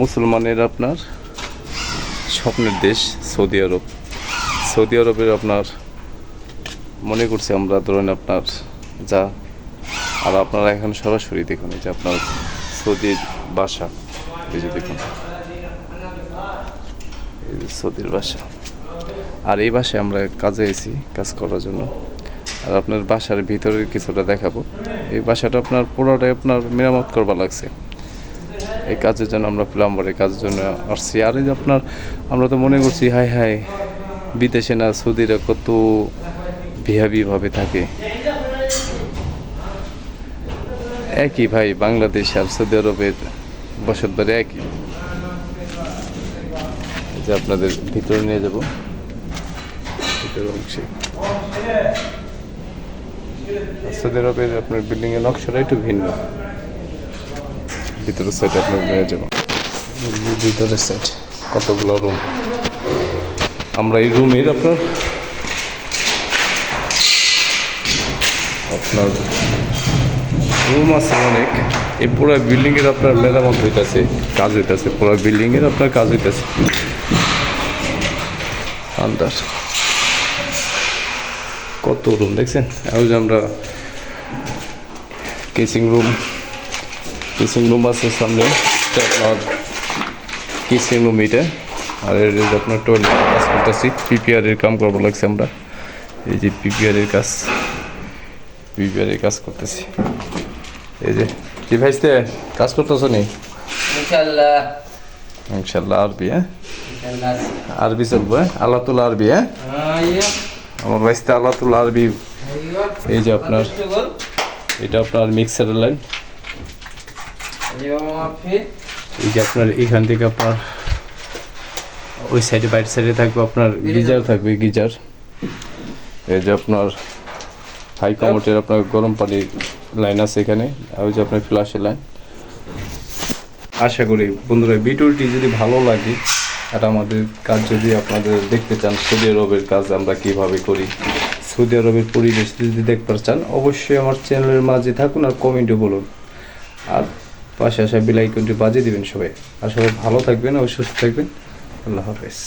মুসলমানের আপনার স্বপ্নের দেশ সৌদি আরব। সৌদি আরবের আপনার মনে করছি আমরা ধরেন আপনার যা, আর আপনারা এখন সরাসরি দেখুন যে আপনার সৌদির বাসা, এই যে দেখুন। সৌদির বাসা। আর এই বাসায় আমরা কাজে এসেছি কাজ করার জন্য। আর আপনার বাসার ভিতরে কিছুটা দেখাবো। এই বাসাটা আপনার পুরোটাই আপনার মেরামত করবা লাগছে। এই কাজের জন্য আমরা প্লাম্বারের কাজের জন্য আসছি। আর এই যে আপনার, আমরা তো মনে করছি হাই হাই বিদেশে না সৌদিরা কত বিহাবিভাবে থাকে। একই ভাই, বাংলাদেশ আর সৌদি আরবের বসত একই। যে আপনাদের ভিতরে নিয়ে যাব। ভিতরের অংশে। সৌদি আরবের আপনার বিল্ডিং এর নকশাটা একটু ভিন্ন। ভিতরের সাইড আপনার নিয়ে যাব। ভিতরের সাইড কতগুলো রুম আমরা এই রুমের আপনার আপনার রুম আছে অনেক। এই পুরো বিল্ডিং এর আপনার মেরামত হইতাছে কাজ হইতাছে পুরো বিল্ডিং এর আপনার কাজ হইতাছে। আন্দাজ কত রুম দেখছেন? আমরা কেসিং রুম কিচিং রুম আছে সামনে আপনার কিচিং রুম এটা। আর এর আপনার টয়লেট কাজ করতেছি পিপিআর এর কাম করব লাগছে আমরা। এই যে পিপিআর এর কাজ পিপিআর এর কাজ করতেছি। এই যে কি ভাইস্তে কাজ করতেছো নি? ইনশাল্লাহ ইনশাল্লাহ আরবি হ্যাঁ? আরবি। চলবো হ্যাঁ? আল্লাহ তুল্লাহ আরবি হ্যাঁ? আইয়া আমার ভাইস্তে আল্লাহ তুল্লাহ আরবি। এই যে আপনার এটা আপনার মিক্সার লাইন এই যে আপনার এখান থেকে আপনার ওই সাইডে বাইরের সাইডে থাকবে আপনার গিজার থাকবে গিজার। এই যে আপনার হাই কমোটের আপনার গরম পানির লাইন আছে এখানে আর ওই যে আপনার ফ্লাশের লাইন। আশা করি বন্ধুরা ভিডিওটি যদি ভালো লাগে আর আমাদের কাজ যদি আপনাদের দেখতে চান সৌদি আরবের কাজ আমরা কীভাবে করি সৌদি আরবের পরিবেশ যদি দেখতে চান অবশ্যই আমার চ্যানেলের মাঝে থাকুন আর কমেন্টে বলুন। আর পাশে আসা বেলাইকনটি বাজিয়ে দিবেন সবাই। আর সবাই ভালো থাকবেন ও সুস্থ থাকবেন। আল্লাহ হাফেজ।